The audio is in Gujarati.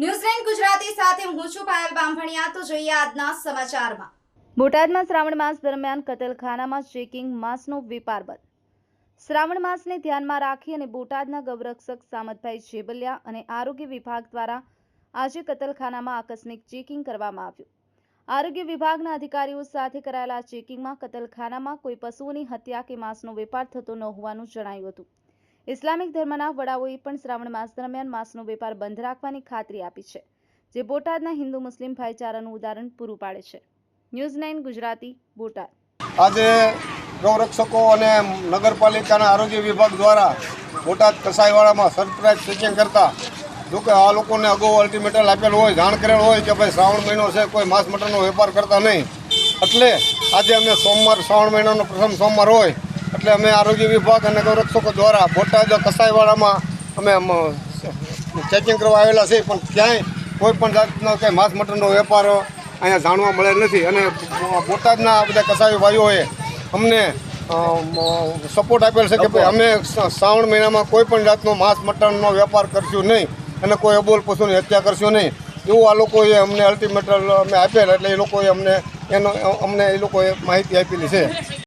ન્યૂઝલેન્ડ ગુજરાતી સાથે હું છું પાયલ બામભણિયા. તો જોઈએ આજના સમાચારમાં. બોટાદમાં શ્રાવણ માસ દરમિયાન કતલખાનામાં ચેકિંગ માસનો વેપાર બંધ. શ્રાવણ માસને ધ્યાનમાં રાખી અને બોટાદના ગૌરક્ષક સામતભાઈ જેબલિયા અને આરોગ્ય વિભાગ દ્વારા આજે કતલખાનામાં આકસ્મિક ચેકિંગ કરવામાં આવ્યું. આરોગ્ય વિભાગના અધિકારીઓ સાથે કરાયેલા ચેકિંગમાં કતલખાનામાં કોઈ પશુઓની હત્યા કે માંસનો વેપાર થતો ન હોવાનું જણાયું હતું. ઇસ્લામિક ધર્મના વડાઓએ પણ શ્રાવણ માસ દરમિયાન માંસનો વેપાર બંધ રાખવાની ખાતરી આપી છે, જે બોટાદના હિન્દુ મુસ્લિમ ભાઈચારાનું ઉદાહરણ પૂરું પાડે છે. News nine Gujarati, Botad. આજે ગૌરક્ષકો અને નગરપાલિકાના આરોગ્ય વિભાગ દ્વારા બોટાદ કસાઈવાડામાં સરપ્રાઇઝ ચેકિંગ કરતા જો કે આ લોકોને અગાઉ અલ્ટિમેટલ આપેલ હોય, જાણ કરેલ હોય કે ભાઈ શ્રાવણ મહિનો છે, કોઈ માંસ મટનનો વેપાર કરતા નહીં. એટલે આજે અમે સોમવાર, શ્રાવણ મહિનાનો પ્રથમ સોમવાર હોય એટલે અમે આરોગ્ય વિભાગ અને ગૌરક્ષકો દ્વારા બોટાદ કસાઈવાડામાં અમે ચેકિંગ કરવા આવેલા છે પણ ક્યાંય કોઈ પણ જાતનો કંઈ માંસ મટનનો વેપાર અહીંયા જાણવા મળેલ નથી. અને બોટાદના બધા કસાઈ ભાઈઓએ અમને સપોર્ટ આપેલ છે કે ભાઈ અમે શ્રાવણ મહિનામાં કોઈ પણ જાતનો માંસ મટનનો વેપાર કરશું નહીં અને કોઈ અબોલ પશુની હત્યા કરશું નહીં. એવું આ લોકોએ અમને અલ્ટિમેટલ અમે આપેલ, એટલે એ લોકોએ અમને એનો, અમને એ લોકોએ માહિતી આપેલી છે.